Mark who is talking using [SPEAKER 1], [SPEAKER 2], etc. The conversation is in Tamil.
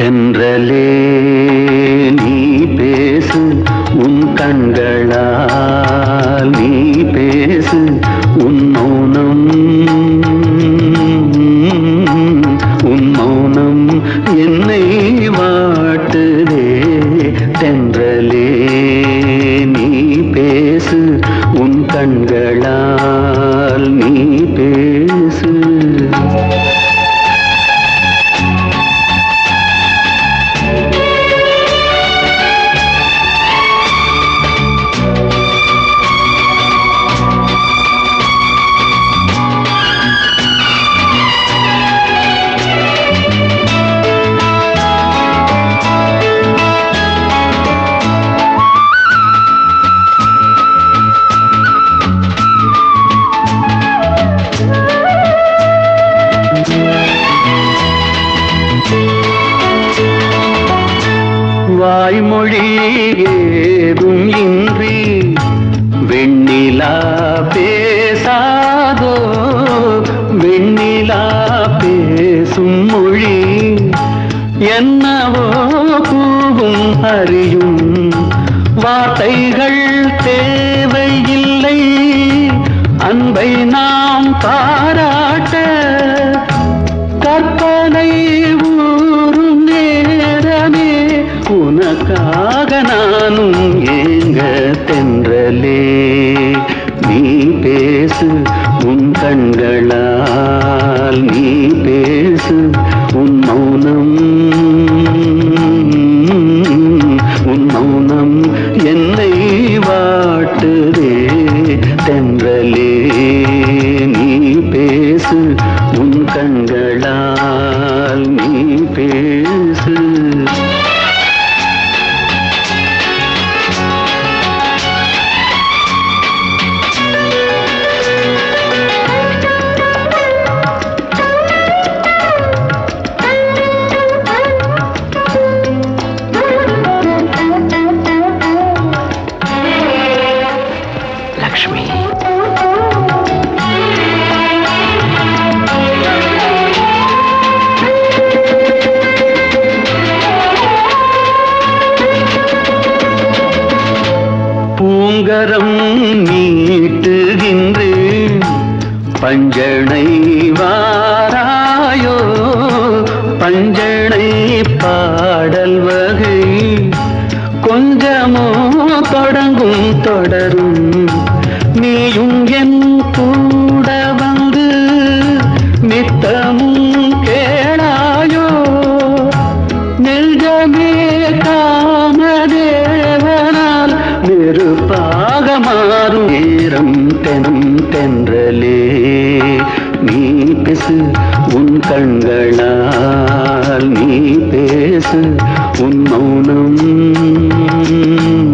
[SPEAKER 1] தென்றலே நீ பேசு உன் கண்களால். நீ பேசு உன் மௌனம் உன் மௌனம் என்னை வாட்டுதே. தென்றலே நீ பேசு உன் கண்களால். நீ பேசு தாய்மொழி ஏதும் இன்றி வெண்ணிலா பேசாதோ? வெண்ணிலா பேசும் மொழி என்னவோ கூவும் அறியும். வார்த்தைகள் தேவையில்லை. அன்பை நாம் பாராட்ட கற்பனை உனக்காக நானும் ஏங்க தென்றலே. நீ பேசு உன் கண்களால். நீ பேசு உன் மௌனம். உன் மௌனம் என்னை வாட்டுதே தென்றலே. நீ பேசு உன் கண்களால். நீ பேசு பூங்கரம் நீட்டுகின்றேன் பஞ்சனை வாராயோ பஞ்சனை பாடல் வகை. கொஞ்சமோ தொடங்கும் தொடரும் நீயும் என் கூட வந்து நித்தமும் நெருப்பாக மாறும் நேரம் தெனம் தென்றலே. நீ பேசு உன் கண்களால் நீ பேசு உன் மௌனம்.